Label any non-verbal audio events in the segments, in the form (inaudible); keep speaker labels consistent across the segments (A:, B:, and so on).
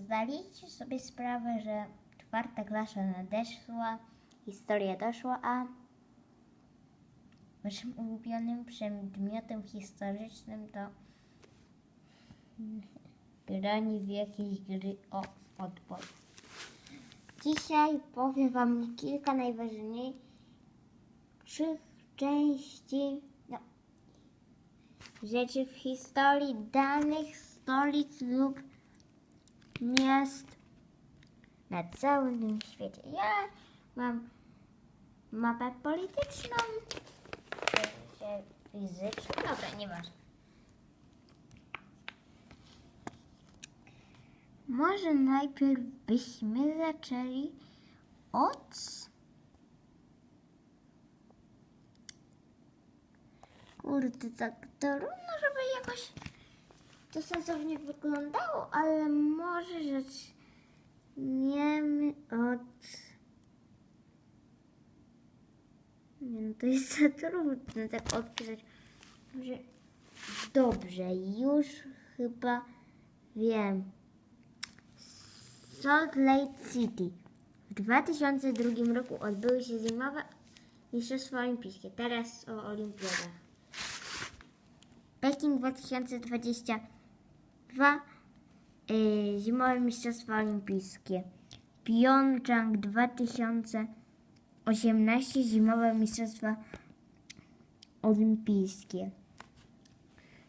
A: Zdaliście sobie sprawę, że czwarta klasza nadeszła, historia doszła, a waszym ulubionym przedmiotem historycznym to granie w jakieś gry o odpowiedź. Dzisiaj powiem wam kilka najważniejszych części no, rzeczy w historii danych stolic lub miast na całym świecie. Ja mam mapę polityczną, fizyczną, dobra, nieważne. Może najpierw byśmy zaczęli od Kurde, tak trudno, żeby jakoś to sensownie wyglądało, ale może rzecz niemy od... Nie no, to jest (laughs) za trudne tak odpisać. Może... Dobrze, już chyba wiem. Salt Lake City. W 2002 roku odbyły się zimowe Mistrzostwa Olimpijskie. Teraz o Olimpiadach. Peking 2020 Dwa y, zimowe mistrzostwa olimpijskie. Pyeongchang 2018 zimowe mistrzostwa olimpijskie.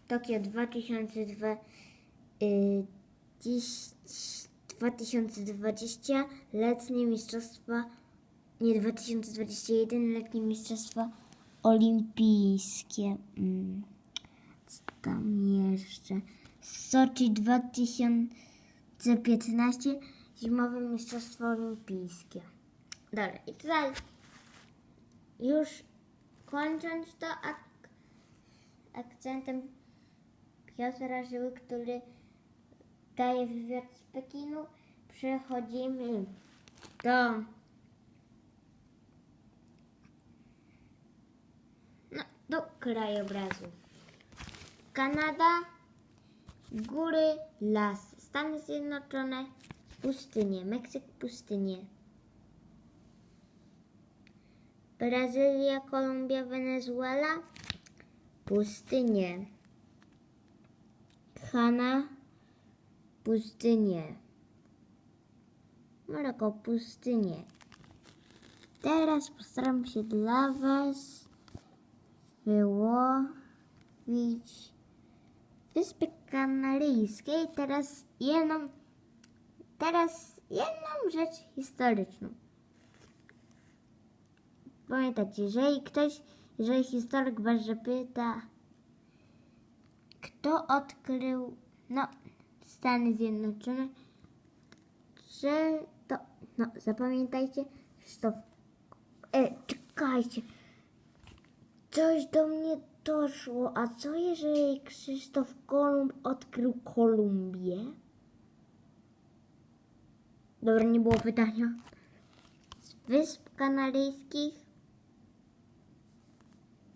A: Tokio 2020 y, letnie mistrzostwa nie 2021 letnie mistrzostwa olimpijskie. Hmm. Co tam jeszcze? Soczi 2015 zimowe mistrzostwa olimpijskie. Dobra, i tutaj już kończąc to ak akcentem Piotra Żyły, który daje wywiad z Pekinu, przechodzimy do no, do. Kanada, góry, las, Stany Zjednoczone, pustynie, Meksyk, pustynie. Brazylia, Kolumbia, Wenezuela, pustynie. Ghana, pustynie. Maroko, pustynie. Teraz postaram się dla Was wyłowić Wyspy Kanaryjskie. I Teraz jedną, teraz jedną rzecz historyczną. Pamiętajcie, jeżeli ktoś, jeżeli historyk Was zapyta, kto odkrył, no, Stany Zjednoczone, że to, no, zapamiętajcie, Krzysztof, e, czekajcie, coś do mnie doszło, a co jeżeli Krzysztof Kolumb odkrył Kolumbię? Dobra, nie było pytania. Z Wysp Kanaryjskich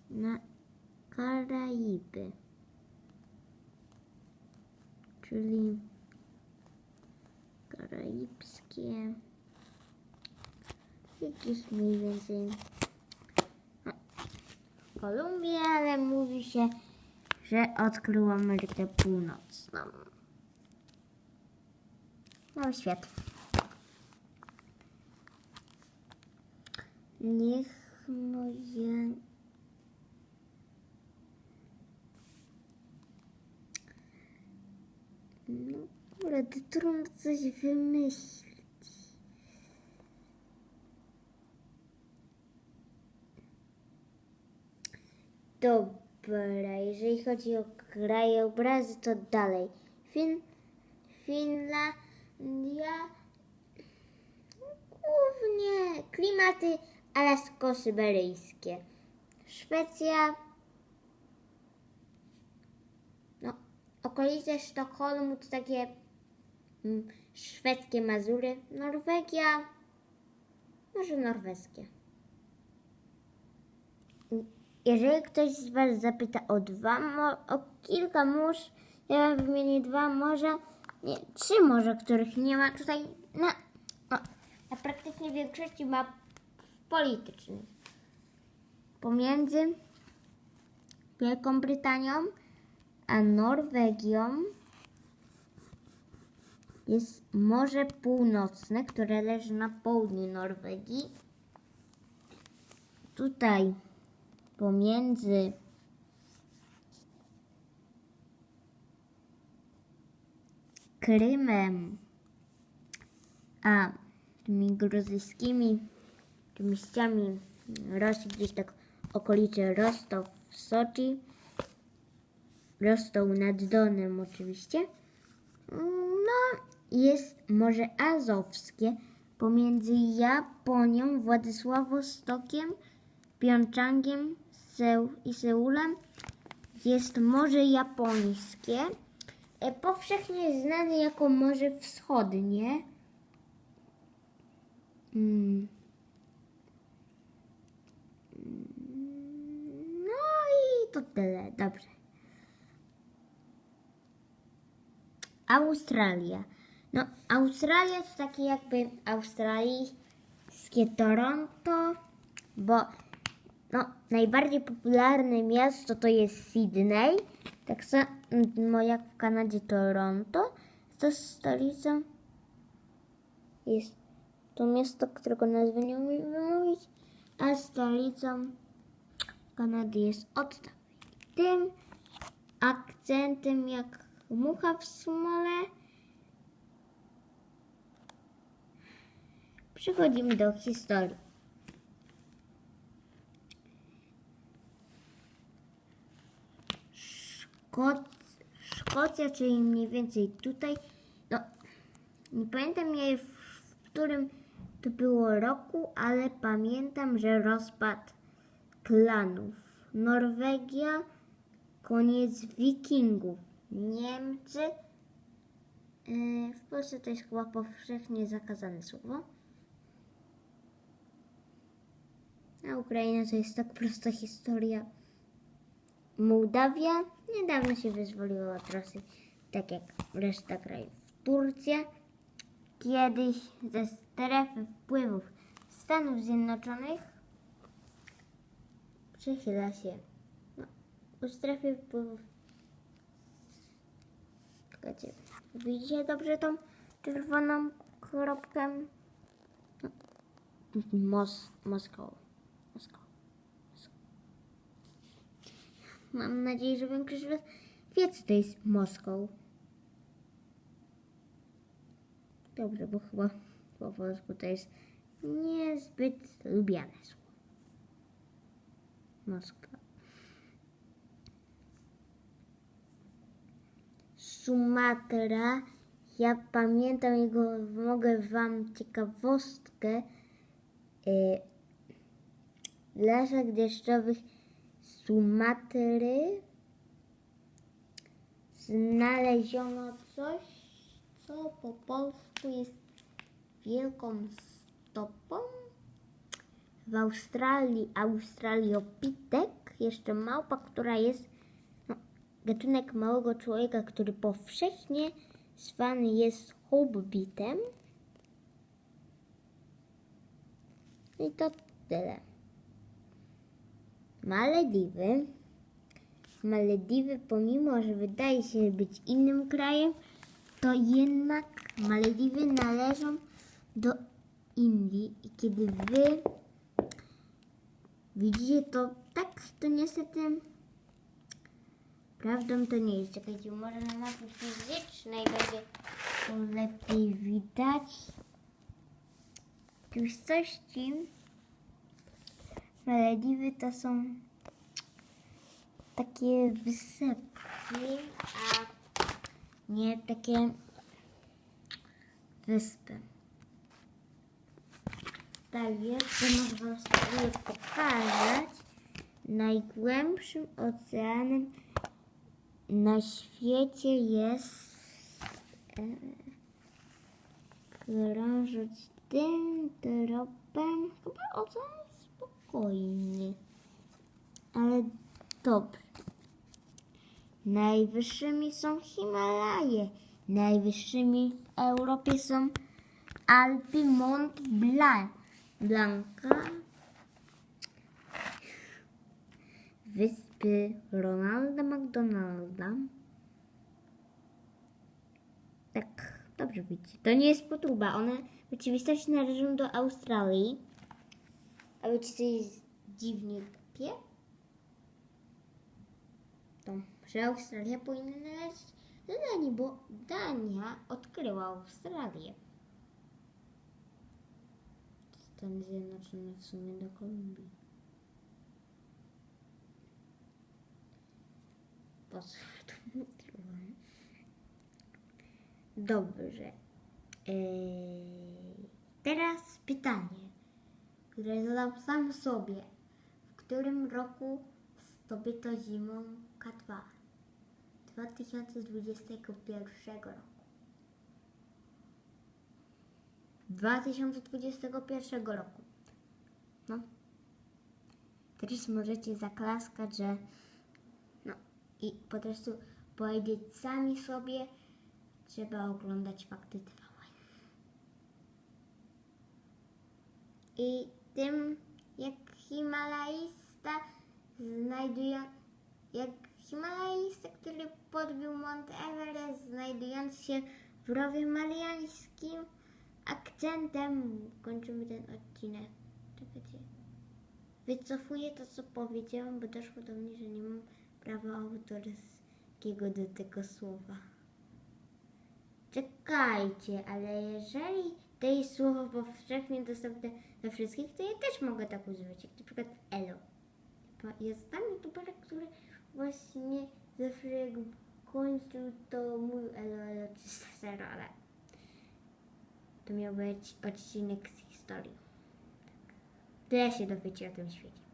A: na Karaiby. Czyli karaibskie. Jakieś mniej więcej Kolumbię, ale mówi się, że odkrył Amerykę Północną. No świat. Niech moje... No kurde, trudno coś wymyślić. Dobra, jeżeli chodzi o krajobrazy, to dalej. Fin, Finlandia, głównie klimaty alasko-syberyjskie. Szwecja, no, okolice Sztokholmu to takie mm, szwedzkie Mazury. Norwegia, może norweskie. Jeżeli ktoś z Was zapyta o dwa, o kilka mórz, ja wymienię dwa morza, nie, trzy morza, których nie ma tutaj na, no, na praktycznie większości map politycznych. Pomiędzy Wielką Brytanią a Norwegią jest Morze Północne, które leży na południu Norwegii. Tutaj pomiędzy Krymem a tymi gruzyjskimi częściami Rosji, gdzieś tak okolice Rostow, Soczi, Rostoł nad Donem oczywiście. No, jest Morze Azowskie pomiędzy Japonią, Władysławostokiem, Pjonczangiem Seul i Seulem. Jest Morze Japońskie, e, powszechnie znane jako Morze Wschodnie. Mm. No i to tyle, dobrze. Australia. No, Australia to takie jakby australijskie Toronto, bo no, najbardziej popularne miasto to jest Sydney, tak samo jak w Kanadzie Toronto. To stolicą jest to miasto, którego nazwy nie umiem wymówić, a stolicą Kanady jest Ottawa. Tym akcentem jak mucha w smole przechodzimy do historii. Szkoc Szkocja, czyli mniej więcej tutaj, no nie pamiętam jej w, którym to było roku, ale pamiętam, że rozpad klanów. Norwegia, koniec wikingów. Niemcy. Yy, W Polsce to jest chyba powszechnie zakazane słowo. A Ukraina to jest tak prosta historia. Mołdawia niedawno się wyzwoliła od Rosji, tak jak reszta krajów. Turcja kiedyś ze strefy wpływów Stanów Zjednoczonych przechyla się no, u strefy wpływów. Czekajcie, widzicie dobrze tą czerwoną kropkę? No. Mos Moskwa. Mam nadzieję, że większość z Was wie, co to jest Moskwa. Dobrze, bo chyba po polsku to jest niezbyt lubiane słowo. Moskwa. Sumatra. Ja pamiętam jego, mogę Wam ciekawostkę. Yy, lasach deszczowych Sumatry znaleziono coś, co po polsku jest wielką stopą. W Australii Australiopitek, jeszcze małpa, która jest no, gatunek małego człowieka, który powszechnie zwany jest hobbitem. I to tyle. Malediwy. Malediwy, pomimo że wydaje się być innym krajem, to jednak Malediwy należą do Indii. I kiedy wy widzicie to tak, to niestety prawdą to nie jest. Czekajcie, może na mapie fizycznej będzie to lepiej widać. Tłustości Malediwy to są takie wysepki, a nie takie wyspy. To może Wam spróbuję pokazać. Najgłębszym oceanem na świecie jest e, krążyć tym tropem. Chyba ocean spokojny. Ale dobrze. Najwyższymi są Himalaje. Najwyższymi w Europie są Alpy Mont Blanc. Blanca. Wyspy Ronalda McDonalda. Tak, dobrze widzicie. To nie jest potruba. One w rzeczywistości należą do Australii. A wiecie, co jest dziwnie głupie? To, że Australia powinna należeć do Danii, bo Dania odkryła Australię. Stany Zjednoczone w sumie do Kolumbii. Po co to mówiłam? Dobrze. Eee, teraz pytanie, które zadam sam sobie. W którym roku zdobyto zimą K2? 2021 roku. 2021 roku. No. Teraz możecie zaklaskać, że no i po prostu powiedzieć sami sobie, trzeba oglądać fakty TVN. I tym, jak Himalajista znajduje, jak Himalajista, który podbił Mont Everest, znajdujący się w rowie mariańskim, akcentem kończymy ten odcinek. Czekajcie. Wycofuję to, co powiedziałam, bo doszło do mnie, że nie mam prawa autorskiego do tego słowa. Czekajcie, ale jeżeli to jest słowo powszechnie dostępne dla wszystkich, to ja też mogę tak używać, jak na przykład elo. Jest tam youtuber, który właśnie zawsze kończył to mój elo, elo 300, ale to miał być odcinek z historii. Tyle się dowiecie o tym świecie.